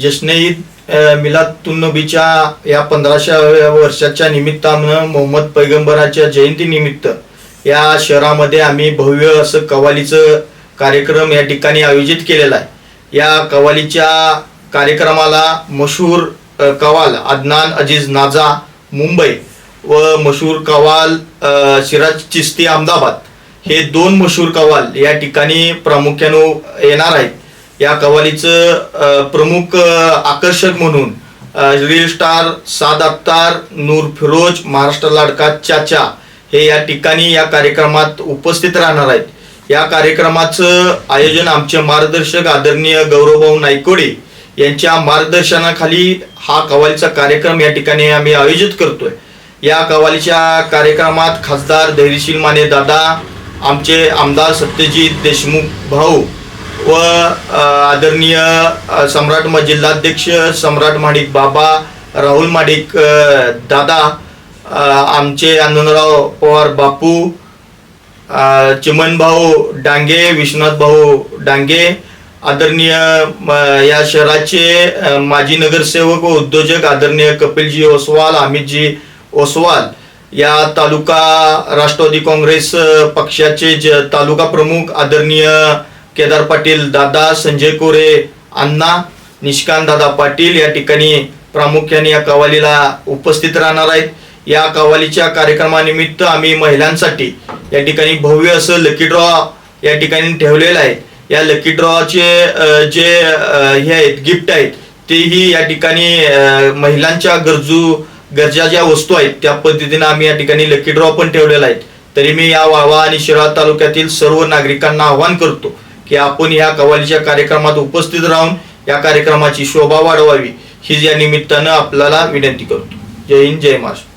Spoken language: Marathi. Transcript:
जश्न ईद मिलादुन्नबीच्या या पंधराशे वर्षाच्या निमित्तानं मोहम्मद पैगंबराच्या जयंतीनिमित्त या शहरामध्ये आम्ही भव्य असं कवालीचं कार्यक्रम या ठिकाणी आयोजित केलेला आहे. या कवालीच्या कार्यक्रमाला मशहूर कवाल अदनान अजीज नाजा मुंबई व मशहूर कवाल सिराज चिस्ती अहमदाबाद हे दोन मशहूर कवाल या ठिकाणी प्रामुख्यानं येणार आहेत. या कवालीचं प्रमुख आकर्षक म्हणून अ, स्टार साद अख्तार नूर फिरोज महाराष्ट्र लाडका चाचा हे या ठिकाणी या कार्यक्रमात उपस्थित राहणार आहेत. या कार्यक्रमाचं आयोजन आमचे मार्गदर्शक आदरणीय गौरवभाऊ नायकोडे यांच्या मार्गदर्शनाखाली हा कवालीचा कार्यक्रम या ठिकाणी आम्ही आयोजित करतोय. या कवालीच्या कार्यक्रमात खासदार धैर्यशील माने दादा आमचे आमदार सत्यजित देशमुख भाऊ व आदरणीय सम्राट म जिल्हाध्यक्ष सम्राट माडिक बाबा राहुल माडिक दादा आमचे आनंदराव पवार बापू चिमनभाऊ चिमन भाऊ डांगे विश्वनाथ भाऊ डांगे आदरणीय या शहराचे माजी नगरसेवक व उद्योजक आदरणीय कपिलजी ओसवाल अमितजी ओसवाल या तालुका राष्ट्रवादी काँग्रेस पक्षाचे ज तालुका प्रमुख आदरणीय केदार पाटील दादा संजय कोरे अण्णा निष्कांत दादा पाटील या ठिकाणी प्रामुख्याने या कवालीला उपस्थित राहणार आहेत. या कवालीच्या कार्यक्रमानिमित्त आम्ही महिलांसाठी या ठिकाणी भव्य असं लकी ड्रॉ या ठिकाणी ठेवलेलं आहे. या लकी ड्रॉचे जे हे आहेत गिफ्ट आहेत तेही या ठिकाणी महिलांच्या गरजू गरजा ज्या वस्तू आहेत त्या पद्धतीनं आम्ही या ठिकाणी लकी ड्रॉ पण ठेवलेला आहे. तरी मी या वाळवा आणि शिराळा तालुक्यातील सर्व नागरिकांना आवाहन करतो की आपण या कवालीच्या कार्यक्रमात उपस्थित राहून या कार्यक्रमाची शोभा वाढवावी. ही या निमित्तानं आपल्याला विनंती करतो. जय हिंद जय महाराष्ट्र.